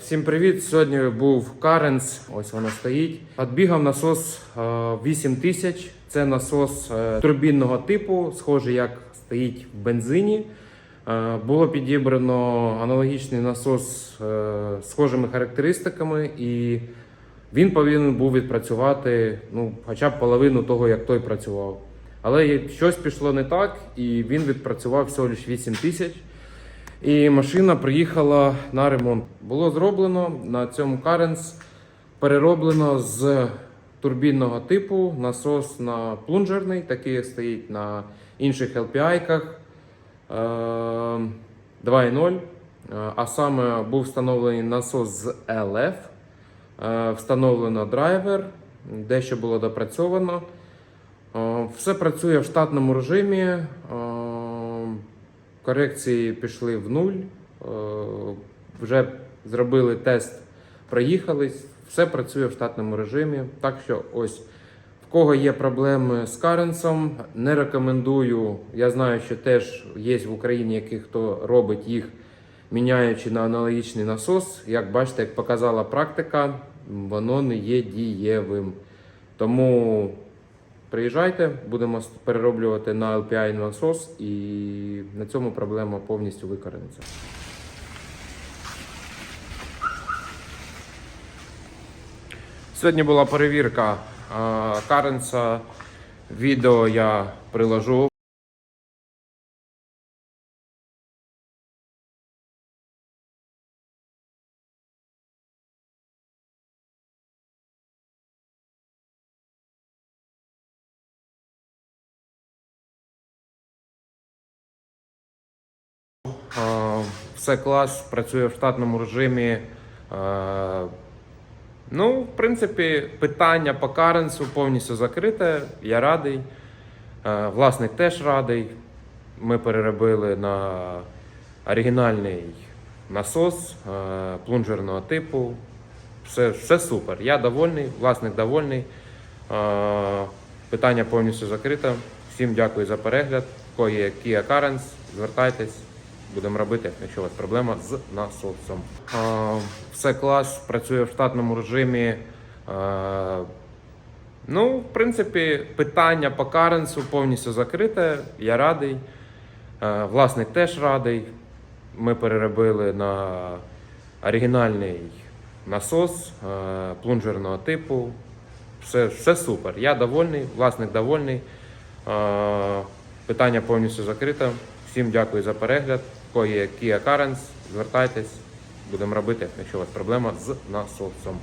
Всім привіт! Сьогодні був Каренс, ось вона стоїть. Отбігав насос е, 8 тисяч. Це насос е, турбінного типу, схожий як стоїть в бензині. Е, Було підібрано аналогічний насос е, з схожими характеристиками, і він повинен був відпрацювати ну, хоча б половину того, як той працював. Але щось пішло не так, і він відпрацював всього лише 8 тисяч. І машина приїхала на ремонт. Було зроблено на цьому Каренс перероблено з турбінного типу насос на плунжерний, такий стоїть на інших LPI-ках е, 2.0. Е, А саме був встановлений насос з LF, е, встановлено драйвер, дещо було допрацьовано. Е, Все працює в штатному режимі. Корекції пішли в нуль. е, Вже зробили тест, проїхались. Все працює в штатному режимі. Так що ось в кого є проблеми з каренсом, не рекомендую. Я знаю, що теж є в Україні, які хто робить їх, міняючи на аналогічний насос. Як бачите, як показала практика, воно не є дієвим. Тому Приїжджайте, будемо перероблювати на LPI насос і на цьому проблема повністю викорениться. Сьогодні була перевірка Каренса. Відео я приложу. Все клас, працює в штатному режимі. Ну, в принципі, питання по Каренсу повністю закрите. Я радий. Е, Власник теж радий. Ми переробили на оригінальний насос е, плунжерного типу. Все, все супер. Я довольний, власник довольний. Е, Питання повністю закрите. Всім дякую за перегляд. Є Kia Carens, звертайтесь. Будемо робити, якщо у вас проблема з насосом. Все клас, працює в штатному режимі. Ну, в принципі, питання по Каренсу повністю закрите. Я радий. Власник теж радий. Ми переробили на оригінальний насос плунжерного типу. Все, все супер. Я довольний, власник довольний. Питання повністю закрите. Всім дякую за перегляд. Кого є Kia Currents, звертайтесь. Будемо робити, якщо у вас проблема з насосом.